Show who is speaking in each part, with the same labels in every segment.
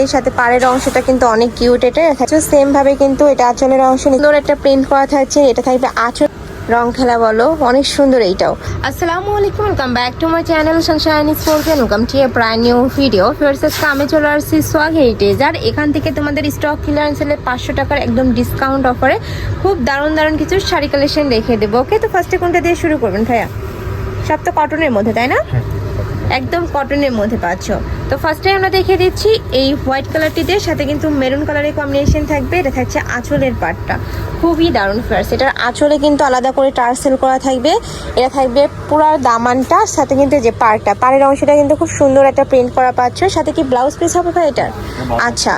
Speaker 1: এর সাথে পাড়ের অংশটা কিন্তু অনেক কিউট এটা সেম ভাবে কিন্তু এটা আঁচলের অংশ। সুন্দর একটা প্রিন্ট করা থাকছে এটা থাকবে আঁচল। রং খেলা বলো অনেক সুন্দর এইটাও। আসসালামু আলাইকুম welcome back to my channel Sunshine Sports welcome to a brand new video first আজকে আমি চলে আসছি সোয়াগ হেরিটেজ আর এখান থেকে তোমাদের স্টক ক্লিয়ারেন্স এলে পাঁচশো টাকার একদম ডিসকাউন্ট অফারে খুব দারুণ দারুণ কিছু শাড়ি কালেকশন দেখিয়ে দেবো। ওকে তো ফার্স্টে কোনটা দিয়ে শুরু করবেন ভাইয়া? সব তো কটনের মধ্যে তাই না? একদম কটনের মধ্যে পাচ্ছ। তো ফার্স্টে আমরা দেখিয়ে দিচ্ছি এই হোয়াইট কালারটিতে সাথে কিন্তু মেরুন কালারের কম্বিনেশন থাকবে। এটা থাকছে আঁচলের পাটটা। খুবই দারুণ ফেয়ার্স এটার আঁচলে কিন্তু আলাদা করে টার্সেল করা থাকবে। এটা থাকবে পুরো দামানটা সাথে কিন্তু যে পাড়টা পাড়ের অংশটা কিন্তু খুব সুন্দর একটা প্রিন্ট করা পাচ্ছ। সাথে কি ব্লাউজ পিস হবে ভাই এটার আচ্ছা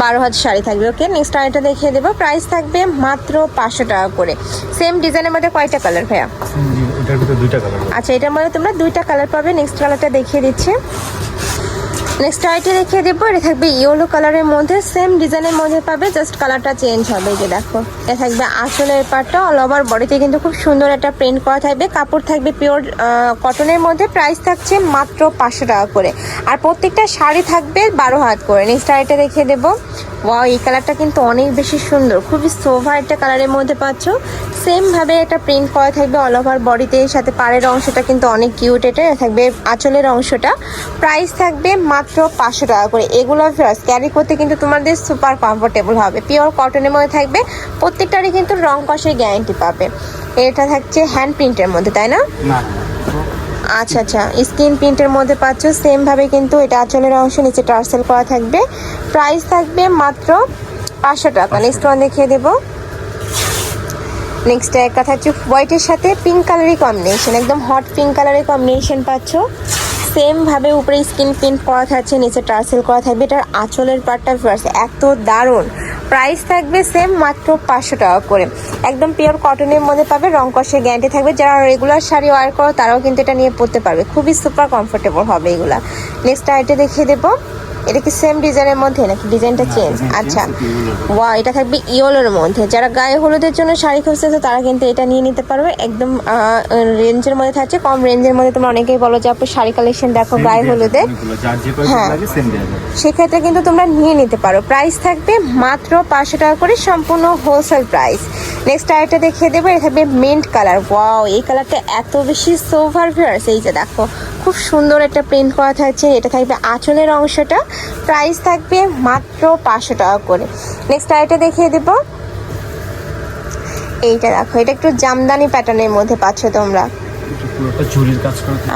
Speaker 1: বারো হাজার শাড়ি থাকবে। ওকে নেক্সট আরেকটা দেখিয়ে দেবো। প্রাইস থাকবে মাত্র পাঁচশো টাকা করে। সেম ডিজাইনের মধ্যে কয়টা কালার ভাইয়া? আচ্ছা এটার মধ্যে তোমরা দুইটা কালার পাবে। নেক্সট কালারটা দেখিয়ে দিচ্ছি। নেক্সট আইটি দেখিয়ে দেবো। এটা থাকবে ইয়েলো কালারের মধ্যে সেম ডিজাইনের মধ্যে পাবে জাস্ট কালারটা চেঞ্জ হবে যে দেখো। এটা থাকবে আসলের পাটটা অল ওভার বডিতে কিন্তু খুব সুন্দর একটা প্রিন্ট করা থাকবে। কাপড় থাকবে পিওর কটনের মধ্যে প্রাইস থাকছে মাত্র পাঁচশো টাকা করে। আর প্রত্যেকটা শাড়ি থাকবে বারো হাত করে। নেক্সট আইটা দেখিয়ে দেবো। ওয়াও এই কালারটা কিন্তু অনেক বেশি সুন্দর। খুবই সোভা একটা কালারের মধ্যে পাচ্ছ। সেম ভাবে একটা প্রিন্ট করা থাকবে অল ওভার বডিতে সাথে পাড়ের অংশটা কিন্তু অনেক কিউট এটা এটা থাকবে আঁচলের অংশটা। প্রাইস থাকবে মাত্র পাঁচশো টাকা করে। এগুলো ক্যারি করতে কিন্তু তোমাদের সুপার কমফোর্টেবল হবে। পিওর কটনের মধ্যে থাকবে। প্রত্যেকটারই কিন্তু রং কষের গ্যারান্টি পাবে। এটা থাকছে হ্যান্ড প্রিন্টের মধ্যে, তাই না। আচ্ছা আচ্ছা। স্ক্রিন প্রিন্টের মধ্যে পাচ্ছ সেম ভাবে কিন্তু এটা আঁচলের অংশ নিচে টার্সেল করা থাকবে। প্রাইস থাকবে মাত্র পাঁচশো টাকা। নেক্সট ওয়ান দেখিয়ে দেবো। নেক্সট এক কথা হচ্ছে হোয়াইটের সাথে পিঙ্ক কালারের কম্বিনেশন একদম হট পিঙ্ক কালারের কম্বিনেশন পাচ্ছ। সেম ভাবে উপরে স্কিন প্রিন্ট করা থাকছে নিচে টার্সেল করা থাকবে। এটার আঁচলের পার্টটা ফার্স্ট এত দারুণ। প্রাইস থাকবে সেম মাত্র পাঁচশো টাকা করে। একদম পিওর কটনের মধ্যে পাবে, রং কষের গ্যারান্টি থাকবে। যারা রেগুলার শাড়ি ওয়ার করো, তারাও কিন্তু এটা নিয়ে পরতে পারবে। খুবই সুপার কমফোর্টেবল হবে এগুলা। নেক্সট আইটে দেখিয়ে দেবো। এটা কি সেম ডিজাইনের মধ্যে নাকি ডিজাইনটা চেঞ্জ আচ্ছা ওয়া এটা থাকবে ইয়েলোর মধ্যে। যারা গায়ে হলুদের জন্য শাড়ি খুঁজতেছে তারা কিন্তু এটা নিয়ে নিতে পারবে। একদম রেঞ্জের মধ্যে থাকছে কম রেঞ্জের মধ্যে তোমরা অনেকেই বলো যে আপু শাড়ি কালেকশন দেখো গায়ে হলুদে হ্যাঁ। সেক্ষেত্রে কিন্তু তোমরা নিয়ে নিতে পারো। প্রাইস থাকবে মাত্র পাঁচশো টাকা করে সম্পূর্ণ হোলসেল প্রাইস নেক্সট আরেকটা দেখিয়ে দেবো এটা থাকবে মেন্ট কালার ওয়াও এই কালারটা এত বেশি সোভার ভিউয়ার্স এই যে দেখো খুব সুন্দর একটা প্রিন্ট করা থাকছে। এটা থাকবে আঁচলের অংশটা। প্রাইস থাকবে মাত্র পাঁচশো টাকা করে। নেক্সট আরেকটা দেখিয়ে দেবো। এইটা দেখো এটা একটু জামদানি প্যাটার্নের মধ্যে পাচ্ছ তোমরা।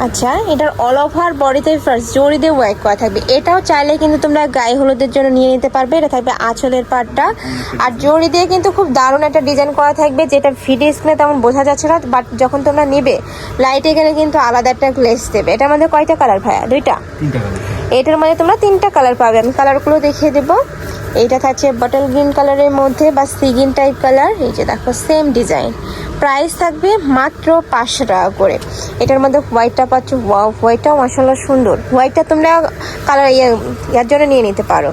Speaker 1: আচ্ছা এটার অল ওভার বডিতে ফার্স্ট জড়ি দিয়ে ওয়ার্ক করা থাকবে। এটাও চাইলে কিন্তু তোমরা গায়ে হলুদের জন্য নিয়ে নিতে পারবে এটা থাকবে আঁচলের পাটটা আর জড়ি দিয়ে কিন্তু খুব দারুণ একটা ডিজাইন করা থাকবে যেটা ভিডিও স্ক্রিনে তেমন বোঝা যাচ্ছে না বাট যখন তোমরা নিবে লাইটে গেলে কিন্তু আলাদা একটা গ্লেস দেবে। এটার মধ্যে কয়টা কালার ভাইয়া? দুইটা? এটার মধ্যে তোমরা তিনটা কালার পাবে। আমি কালারগুলো দেখিয়ে দেবো। এইটা থাকছে বটল গ্রিন কালারের মধ্যে বা সিগিন টাইপ কালার এই যে দেখো সেম ডিজাইন প্রাইস থাকবে মাত্র পাঁচশো টাকা করে। এটার মধ্যে হোয়াইটটা পাচ্ছ ওয়াও হোয়াইটটাও মাসাল্লাহ সুন্দর। হোয়াইটটা তোমরা কালার ইয়ে ইয়ার জন্য নিয়ে নিতে পারো।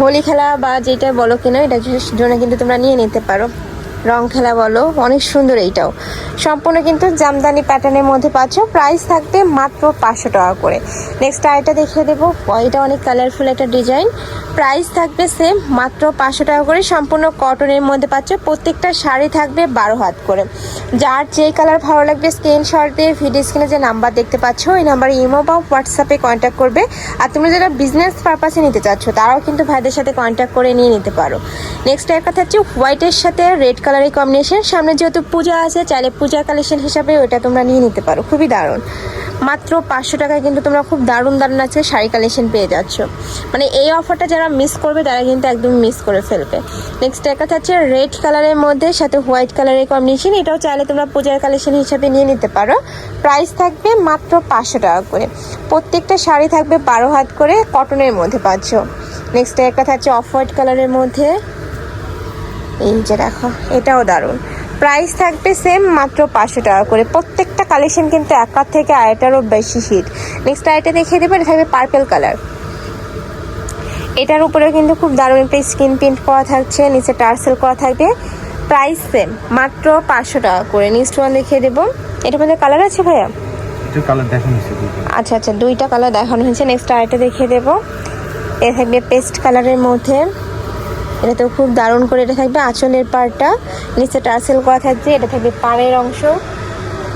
Speaker 1: হোলি খেলা বা যেটা বলো কিনা এটার জন্য কিন্তু তোমরা নিয়ে নিতে পারো। রং খেলা বলো, অনেক সুন্দর এইটাও। সম্পূর্ণ কিন্তু জামদানি প্যাটার্নের মধ্যে পাচ্ছ। প্রাইস থাকবে মাত্র পাঁচশো টাকা করে। নেক্সট আরেকটা দেখিয়ে দেবো। এটা অনেক কালারফুল একটা ডিজাইন প্রাইস থাকবে সেম মাত্র পাঁচশো টাকা করে। সম্পূর্ণ কটনের মধ্যে পাচ্ছ। প্রত্যেকটা শাড়ি থাকবে বারো হাত করে। যার যেই কালার ভালো লাগবে স্ক্রিনশট দিয়ে ভিডিও স্ক্রিনে যে নাম্বার দেখতে পাচ্ছ, ওই নাম্বারে ইমো বা হোয়াটসঅ্যাপে কন্ট্যাক্ট করবে। আর তুমি যারা বিজনেস পারপাসে নিতে চাচ্ছ, তারাও কিন্তু ভাইদের সাথে কন্ট্যাক্ট করে নিয়ে নিতে পারো। নেক্সট এর কথা হচ্ছে হোয়াইটের সাথে রেড কালারের কম্বিনেশন সামনে যেহেতু পূজা আছে, চাইলে পূজা কালেকশন হিসাবে ওটা তোমরা নিয়ে নিতে পারো। খুবই দারুণ। মাত্র পাঁচশো টাকায় কিন্তু তোমরা খুব দারুণ দারুণ আজকে শাড়ি কালেকশন পেয়ে যাচ্ছ। মানে এই অফারটা যারা মিস করবে, তারা কিন্তু একদম মিস করে ফেলবে। নেক্সট একটা হচ্ছে রেড কালারের মধ্যে, সাথে হোয়াইট কালারের কম্বিনেশন এটাও চাইলে তোমরা পূজার কালেকশন হিসাবে নিয়ে নিতে পারো। প্রাইস থাকবে মাত্র পাঁচশো টাকা করে। প্রত্যেকটা শাড়ি থাকবে বারো হাত করে কটনের মধ্যে পাচ্ছ। নেক্সট একটা হচ্ছে অফ হোয়াইট কালারের মধ্যে। এই যে দেখো এটাও দারুণ। প্রাইস থাকবে সেম মাত্র পাঁচশো টাকা করে। প্রত্যেকটা কালেকশন কিন্তু একার থেকে আরেকটারও বেশি হিট নেক্সট আরেকটা দেখিয়ে দেবো এটা থাকবে পার্পেল কালার এটার উপরেও কিন্তু খুব দারুণ একটা স্কিন প্রিন্ট করা থাকছে নিচে টার্সেল করা থাকবে। প্রাইস সেম মাত্র পাঁচশো টাকা করে। নেক্সট ওয়ান দেখিয়ে দেবো। এটার মধ্যে কালার আছে ভাইয়া? আচ্ছা আচ্ছা দুইটা কালার দেখানো হয়েছে। নেক্সট আরেকটা দেখিয়ে দেবো। এটা থাকবে পেস্ট কালারের মধ্যে। এটা তো খুব দারুণ করে এটা থাকবে। আঁচলের পাড়টা নিচে টার্সেল করা থাকবে এটা থাকবে পাড়ের অংশ।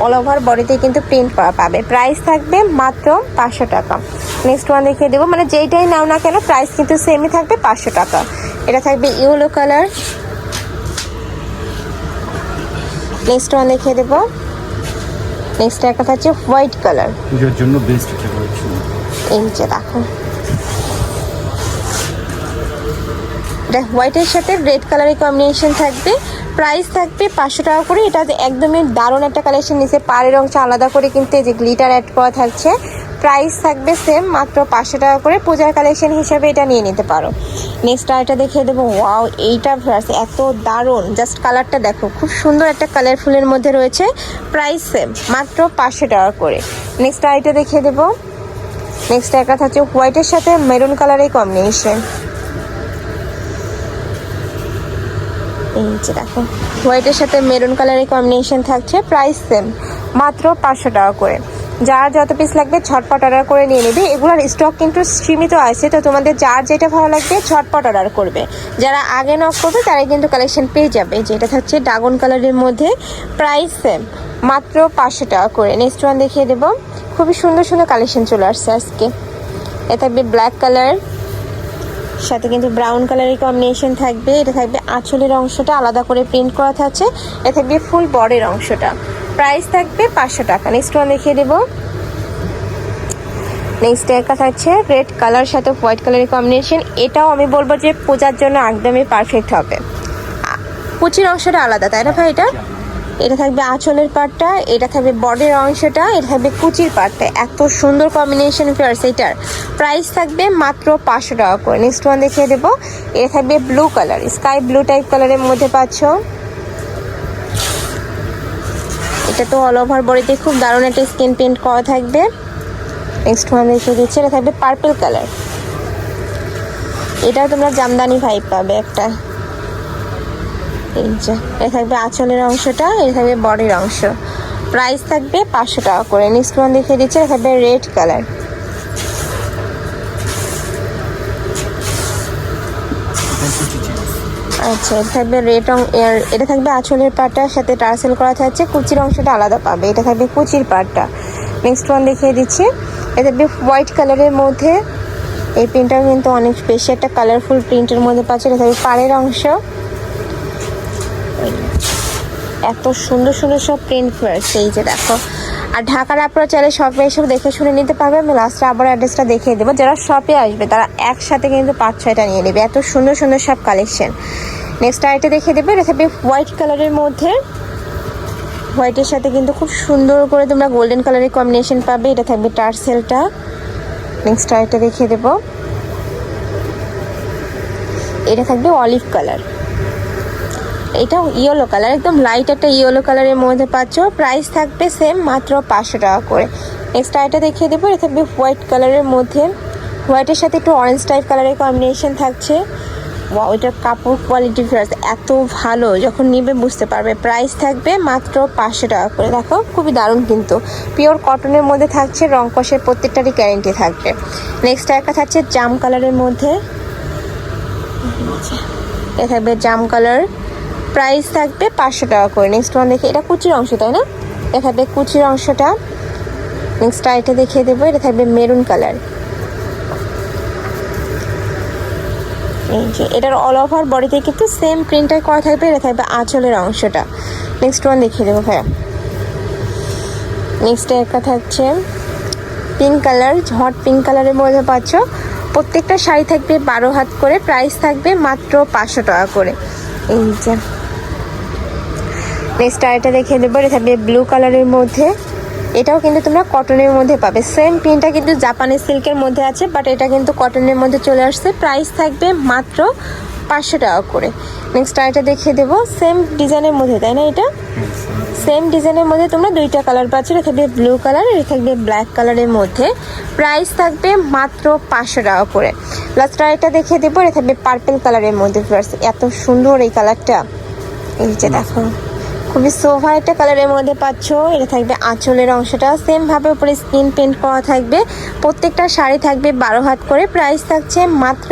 Speaker 1: অল ওভার বডিতে কিন্তু প্রিন্ট করা পাবে। প্রাইস থাকবে মাত্র পাঁচশো টাকা। নেক্সট ওয়ান দেখিয়ে দেবো। মানে যেইটাই নাও না কেন প্রাইস কিন্তু সেমই থাকবে পাঁচশো টাকা। এটা থাকবে ইয়েলো কালার নেক্সট ওয়ান দেখিয়ে দেবো। নেক্সট একটা থাকছে হোয়াইট কালার
Speaker 2: জন্য বেস্ট
Speaker 1: এই যে দেখো। এটা হোয়াইটের সাথে রেড কালারের কম্বিনেশন থাকবে। প্রাইস থাকবে পাঁচশো টাকা করে। এটা একদমই দারুণ একটা কালেকশন নিচে পাড়ের অংশ আলাদা করে কিন্তু এই যে গ্লিটার অ্যাড করা থাকছে। প্রাইস থাকবে সেম মাত্র পাঁচশো টাকা করে। পূজার কালেকশন হিসেবে এটা নিয়ে নিতে পারো। নেক্সট আরেকটা দেখিয়ে দেবো। ওয়াও এইটা ভার্স এত দারুণ। জাস্ট কালারটা দেখো। খুব সুন্দর একটা কালারফুলের মধ্যে রয়েছে। প্রাইস সেম মাত্র পাঁচশো টাকা করে। নেক্সট আরেকটা দেখিয়ে দেবো। নেক্সট একটা থাকছে হোয়াইটের সাথে মেরুন কালারের কম্বিনেশন এই যে দেখো হোয়াইটের সাথে মেরুন কালারের কম্বিনেশন থাকছে প্রাইস সেম মাত্র পাঁচশো টাকা করে। যার যত পিস লাগবে ঝটপট অর্ডার করে নিয়ে নেবে। এগুলোর স্টক কিন্তু সীমিত আছে, তো তোমাদের যার যেটা ভালো লাগবে ঝটপট অর্ডার করবে। যারা আগে নক করবে, তারাই কিন্তু কালেকশন পেয়ে যাবে। যেটা থাকছে ড্রাগন কালারের মধ্যে প্রাইস সেম মাত্র পাঁচশো টাকা করে। নেক্সট ওয়ান দেখিয়ে দেবো। খুবই সুন্দর সুন্দর কালেকশন চলে আসছে আজকে। এটা থাকবে ব্ল্যাক কালার সাথে কিন্তু ব্রাউন কালারের কম্বিনেশন থাকবে। এটা থাকবে আঁচলের অংশটা, আলাদা করে প্রিন্ট করা থাকছে। এটা থাকবে ফুল বডির অংশটা। প্রাইস থাকবে পাঁচশো টাকা। নেক্সট ওয়ান দেখিয়ে দেবো। নেক্সট একটা থাকছে রেড কালার সাথে হোয়াইট কালারের কম্বিনেশন এটাও আমি বলব যে পূজার জন্য একদমই পারফেক্ট হবে। কুচির অংশটা আলাদা, তাই না ভাই এটা? এটা থাকবে আঁচলের পার্টটা এটা থাকবে বডির অংশটা, এটা থাকবে কুচির পার্টটা এত সুন্দর কম্বিনেশন ফেয়ার্স এটার। প্রাইস থাকবে মাত্র পাঁচশো টাকা করে। নেক্সট ওয়ান দেখিয়ে দেবো। এটা থাকবে blue colour sky blue type কালারের মধ্যে পাচ্ছ। এটা তো অল ওভার বডিতে খুব দারুণ একটা স্কিন পেন্ট করা থাকবে। নেক্সট ওয়ান দেখিয়ে দিচ্ছি, এটা থাকবে পার্পল কালার এটাও তোমরা জামদানি ভাইব পাবে একটা। এই থাকবে আঁচলের অংশটা এটা থাকবে বডির অংশ। প্রাইস থাকবে পাঁচশো টাকা করে। নেক্সট ওয়ান দেখিয়ে দিচ্ছে এটা থাকবে রেড কালার আচ্ছা এটা থাকবে রেড রং এটা থাকবে আঁচলের পাটটার সাথে টার্সেল করা থাকছে। কুচির অংশটা আলাদা পাবে। এটা থাকবে কুচির পাটটা। নেক্সট ওয়ান দেখিয়ে দিচ্ছি। এটা থাকবে হোয়াইট কালারের মধ্যে। এই প্রিন্টটাও কিন্তু অনেক বেশি একটা কালারফুল প্রিন্টের মধ্যে পাচ্ছে। এটা থাকবে পাড়ের অংশ। এত সুন্দর সুন্দর সব প্রিন্ট করেছে, এই যে দেখো। আর ঢাকার আপনারা চাইলে শপে এসে দেখে শুনে নিতে পারবে, আমি লাস্টে আবার অ্যাড্রেসটা দেখিয়ে দেবো। যারা শপে আসবে, তারা একসাথে কিন্তু পাঁচ ছয়টা নিয়ে নেবে। এত সুন্দর সুন্দর সব কালেকশন নেক্সট আইটা দেখিয়ে দেবে এটা থাকবে হোয়াইট কালারের মধ্যে। হোয়াইটের সাথে কিন্তু খুব সুন্দর করে তোমরা গোল্ডেন কালারের কম্বিনেশন পাবে, এটা থাকবে টার্সেলটা নেক্সট আইটা দেখিয়ে দেবো। এটা থাকবে অলিভ কালার এটা ইয়েলো কালার একদম লাইট একটা ইয়েলো কালারের মধ্যে পাচ্ছ। প্রাইস থাকবে সেম মাত্র পাঁচশো টাকা করে। নেক্সট আইটা দেখিয়ে দেবো, এটা থাকবে হোয়াইট কালারের মধ্যে। হোয়াইটের সাথে একটু অরেঞ্জ টাইপ কালারের কম্বিনেশন থাকছে। ওয়াও এটার কাপড় কোয়ালিটি এত ভালো, যখন নিবে বুঝতে পারবে। প্রাইস থাকবে মাত্র পাঁচশো টাকা করে। দেখো, খুবই দারুণ কিন্তু। পিওর কটনের মধ্যে থাকছে, রং কষের প্রত্যেকটারই গ্যারেন্টি থাকবে। নেক্সট একটা থাকছে জাম কালারের মধ্যে। এ থাকবে জাম কালার প্রাইস থাকবে পাঁচশো টাকা করে। নেক্সট ওয়ান দেখে, এটা কুচির অংশ, তাই না? থাকবে কুচির অংশটা। নেক্সট এটা দেখিয়ে দেবো, এটা থাকবে মেরুন কালার। এই যে, এটার অল ওভার বডিতে কিন্তু সেম প্রিন্টাই করা থাকবে, এটা থাকবে আঁচলের অংশটা। নেক্সট ওয়ান দেখিয়ে দেবো, ভাইয়া। নেক্সট একটা থাকছে পিঙ্ক কালার হট পিঙ্ক কালারের মধ্যে পাচ্ছ। প্রত্যেকটা শাড়ি থাকবে বারো হাত করে প্রাইস থাকবে মাত্র পাঁচশো টাকা করে। এই যে নেক্সট আরেকটা দেখিয়ে দেবো এটা থাকবে ব্লু কালারের মধ্যে। এটাও কিন্তু তোমরা কটনের মধ্যে পাবে। সেম প্রিন্টটা কিন্তু জাপানি সিল্কের মধ্যে আছে বাট এটা কিন্তু কটনের মধ্যে চলে আসছে। প্রাইস থাকবে মাত্র পাঁচশো টাকা করে। নেক্সট আরেকটা দেখিয়ে দেবো। সেম ডিজাইনের মধ্যে তাই না এটা? সেম ডিজাইনের মধ্যে তোমরা দুইটা কালার পাচ্ছ। এটা থাকবে ব্লু কালার এটা থাকবে ব্ল্যাক কালারের মধ্যে। প্রাইস থাকবে মাত্র পাঁচশো টাকা করে। লাস্ট আরেকটা দেখিয়ে দেবো এটা থাকবে পার্পল কালারের মধ্যে। এত সুন্দর এই কালারটা এই যে দেখো। খুবই সোভা একটা কালারের মধ্যে পাচ্ছ। এটা থাকবে আঁচলের অংশটা। সেম ভাবে উপরে স্ক্রিন পেন্ট করা থাকবে। প্রত্যেকটা শাড়ি থাকবে বারো হাত করে। প্রাইস থাকছে মাত্র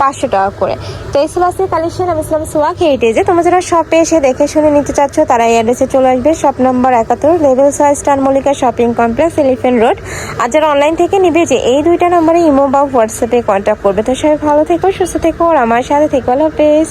Speaker 1: পাঁচশো টাকা করে। তো এই সিলাসের কালেকশন আমি ইসলাম সোয়াক হেরিটেজে তোমরা যারা শপে এসে দেখে শুনে নিতে চাচ্ছ, তারা এই অ্যাড্রেসে চলে আসবে। শপ নম্বর একাত্তর লেভেল ছয় star Mallika shopping complex elephant road আর যারা অনলাইন থেকে নিবে যে, এই দুইটা নম্বরে ইমো বা হোয়াটসঅ্যাপে কন্ট্যাক্ট করবে। তো সবাই ভালো থেকো, সুস্থ থেকো, আর আমার সাথে থেকো। আল্লাহ হাফেজ।